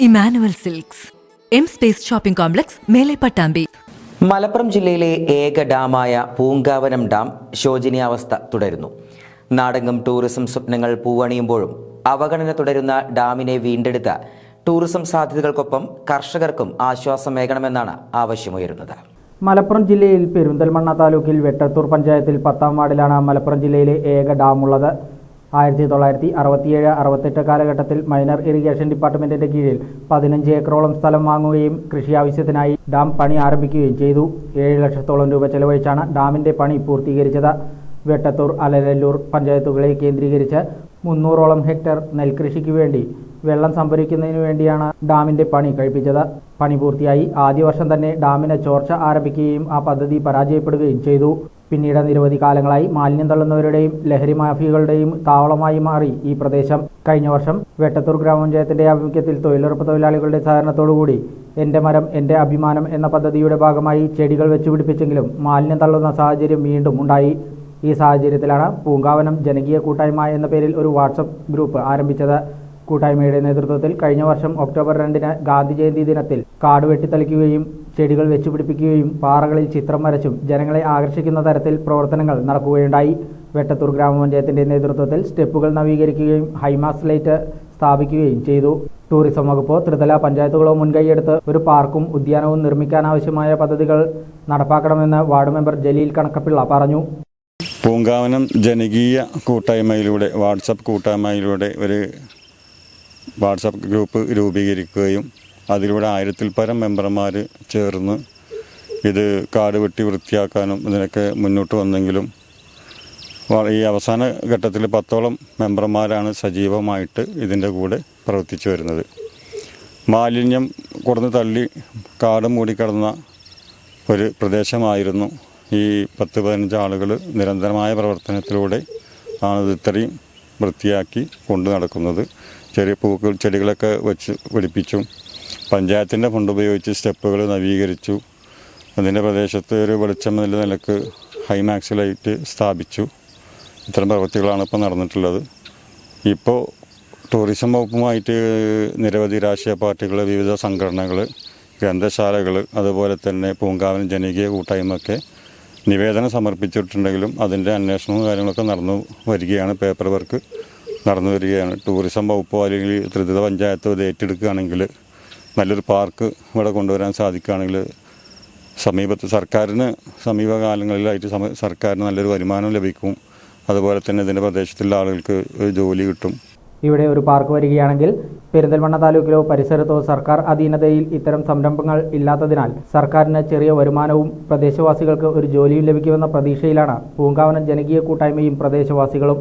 Emmanuel Silks. M Space shopping complex മേലെ പട്ടാമ്പി. മലപ്പുറം ജില്ലയിലെ ഏക ഡാമായ പൂങ്കാവനം ഡാം ശോചനീയാവസ്ഥ തുടരുന്നു. നാടെങ്ങും ടൂറിസം സ്വപ്നങ്ങൾ പൂവണിയുമ്പോഴും അവഗണന തുടരുന്ന ഡാമിനെ വീണ്ടെടുത്ത ടൂറിസം സാധ്യതകൾക്കൊപ്പം കർഷകർക്കും ആശ്വാസമേകണമെന്നാണ് ആവശ്യമുയരുന്നത്. മലപ്പുറം ജില്ലയിൽ പെരുന്തൽമണ്ണ താലൂക്കിൽ വെട്ടത്തൂർ പഞ്ചായത്തിൽ പത്താം വാർഡിലാണ് മലപ്പുറം ജില്ലയിലെ ഏക ഡാമുള്ളത്. ആയിരത്തി തൊള്ളായിരത്തി അറുപത്തിയേഴ് അറുപത്തെട്ട് കാലഘട്ടത്തിൽ മൈനർ ഇറിഗേഷൻ ഡിപ്പാർട്ട്മെന്റിന്റെ കീഴിൽ പതിനഞ്ച് ഏക്കറോളം സ്ഥലം വാങ്ങുകയും കൃഷി ആവശ്യത്തിനായി ഡാം പണി ആരംഭിക്കുകയും ചെയ്തു. ഏഴ് ലക്ഷത്തോളം രൂപ ചെലവഴിച്ചാണ് ഡാമിന്റെ പണി പൂർത്തീകരിച്ചത്. വെട്ടത്തൂർ അലരല്ലൂർ പഞ്ചായത്തുകളെ കേന്ദ്രീകരിച്ച് മുന്നൂറോളം ഹെക്ടർ നെൽകൃഷിക്ക് വേണ്ടി വെള്ളം സംഭരിക്കുന്നതിന് വേണ്ടിയാണ് ഡാമിന്റെ പണി കഴിപ്പിച്ചത്. പണി പൂർത്തിയായി. ആദ്യ വർഷം തന്നെ ഡാമിന് ചോർച്ച ആരംഭിക്കുകയും ആ പദ്ധതി പരാജയപ്പെടുകയും ചെയ്തു. പിന്നീട് നിരവധി കാലങ്ങളായി മാലിന്യം തള്ളുന്നവരുടെയും ലഹരി മാഫിയകളുടെയും താവളമായി മാറി ഈ പ്രദേശം. കഴിഞ്ഞ വർഷം വെട്ടത്തൂർ ഗ്രാമപഞ്ചായത്തിന്റെ ആഭിമുഖ്യത്തിൽ തൊഴിലുറപ്പ് തൊഴിലാളികളുടെ സഹകരണത്തോടുകൂടി എന്റെ മരം എന്റെ അഭിമാനം എന്ന പദ്ധതിയുടെ ഭാഗമായി ചെടികൾ വെച്ചുപിടിപ്പിച്ചെങ്കിലും മാലിന്യം തള്ളുന്ന സാഹചര്യം വീണ്ടും ഉണ്ടായി. ഈ സാഹചര്യത്തിലാണ് പൂങ്കാവനം ജനകീയ കൂട്ടായ്മ എന്ന പേരിൽ ഒരു വാട്സപ്പ് ഗ്രൂപ്പ് ആരംഭിച്ചത്. കൂട്ടായ്മയുടെ നേതൃത്വത്തിൽ കഴിഞ്ഞ വർഷം ഒക്ടോബർ രണ്ടിന് ഗാന്ധി ജയന്തി ദിനത്തിൽ കാട് വെട്ടിത്തളിക്കുകയും ചെടികൾ വെച്ചുപിടിപ്പിക്കുകയും പാറകളിൽ ചിത്രം വരച്ചും ജനങ്ങളെ ആകർഷിക്കുന്ന തരത്തിൽ പ്രവർത്തനങ്ങൾ നടക്കുകയുണ്ടായി. വെട്ടത്തൂർ ഗ്രാമപഞ്ചായത്തിന്റെ നേതൃത്വത്തിൽ സ്റ്റെപ്പുകൾ നവീകരിക്കുകയും ഹൈമാസ് ലൈറ്റ് സ്ഥാപിക്കുകയും ചെയ്തു. ടൂറിസം വകുപ്പോ ത്രിതല പഞ്ചായത്തുകളോ മുൻകൈയെടുത്ത് ഒരു പാർക്കും ഉദ്യാനവും നിർമ്മിക്കാനാവശ്യമായ പദ്ധതികൾ നടപ്പാക്കണമെന്ന് വാർഡ് മെമ്പർ ജലീൽ കണക്കപ്പിള്ള പറഞ്ഞു. പൂങ്കാവനം ജനകീയ കൂട്ടായ്മയിലൂടെ വാട്സപ്പ് കൂട്ടായ്മയിലൂടെ ഒരു വാട്സപ്പ് ഗ്രൂപ്പ് രൂപീകരിക്കുകയും അതിലൂടെ ആയിരത്തിൽ പരം മെമ്പർമാർ ചേർന്ന് ഇത് കാട് വെട്ടി വൃത്തിയാക്കാനും ഇതിനൊക്കെ മുന്നോട്ട് വന്നെങ്കിലും ഈ അവസാന ഘട്ടത്തിൽ പത്തോളം മെമ്പർമാരാണ് സജീവമായിട്ട് ഇതിന്റെ കൂടെ പ്രവർത്തിച്ചു വരുന്നത്. മാലിന്യം കുറഞ്ഞ് തള്ളി കാട് മൂടിക്കിടന്ന ഒരു പ്രദേശമായിരുന്നു. ഈ പത്ത് പതിനഞ്ച് ആളുകൾ നിരന്തരമായ പ്രവർത്തനത്തിലൂടെ ആണ് ഇത് ഇത്രയും വൃത്തിയാക്കി കൊണ്ടു നടക്കുന്നത്. ചെറിയ പൂക്കൾ ചെടികളൊക്കെ വെച്ച് പിടിപ്പിച്ചും പഞ്ചായത്തിന്റെ ഫണ്ട് ഉപയോഗിച്ച് സ്റ്റെപ്പുകൾ നവീകരിച്ചു. അതിന്റെ പ്രദേശത്ത് ഒരു വെളിച്ചം നല്ല നിലയ്ക്ക് ഹൈമാക്സ് ലൈറ്റ് സ്ഥാപിച്ചു. ഇത്തരം പ്രവൃത്തികളാണ് ഇപ്പോൾ നടന്നിട്ടുള്ളത്. ഇപ്പോൾ ടൂറിസം വകുപ്പുമായിട്ട് നിരവധി രാഷ്ട്രീയ പാർട്ടികൾ വിവിധ സംഘടനകൾ ഗ്രന്ഥശാലകൾ അതുപോലെ തന്നെ പൂങ്കാവൻ ജനകീയ കൂട്ടായ്മയൊക്കെ നിവേദനം സമർപ്പിച്ചിട്ടുണ്ടെങ്കിലും അതിന്റെ അന്വേഷണവും കാര്യങ്ങളൊക്കെ നടന്നു വരികയാണ്. പേപ്പർ വർക്ക് നടന്നു വരികയാണ്. ടൂറിസം വകുപ്പോ അല്ലെങ്കിൽ ത്രിതല പഞ്ചായത്തോ ഇത് ഏറ്റെടുക്കുകയാണെങ്കിൽ നല്ലൊരു പാർക്ക് ഇവിടെ കൊണ്ടുവരാൻ സാധിക്കുകയാണെങ്കിൽ സമീപത്ത് സർക്കാരിന് സമീപകാലങ്ങളിലായിട്ട് സമ സർക്കാരിന് നല്ലൊരു വരുമാനം ലഭിക്കും. അതുപോലെ തന്നെ ഇതിന്റെ പ്രദേശത്തുള്ള ആളുകൾക്ക് ഒരു ജോലി കിട്ടും. ഇവിടെ ഒരു പാർക്ക് വരികയാണെങ്കിൽ പെരിന്തൽമണ്ണ താലൂക്കിലോ പരിസരത്തോ സർക്കാർ അധീനതയിൽ ഇത്തരം സംരംഭങ്ങൾ ഇല്ലാത്തതിനാൽ സർക്കാരിന് ചെറിയ വരുമാനവും പ്രദേശവാസികൾക്ക് ഒരു ജോലിയും ലഭിക്കുമെന്ന പ്രതീക്ഷയിലാണ് പൂങ്കാവനം ജനകീയ കൂട്ടായ്മയും പ്രദേശവാസികളും.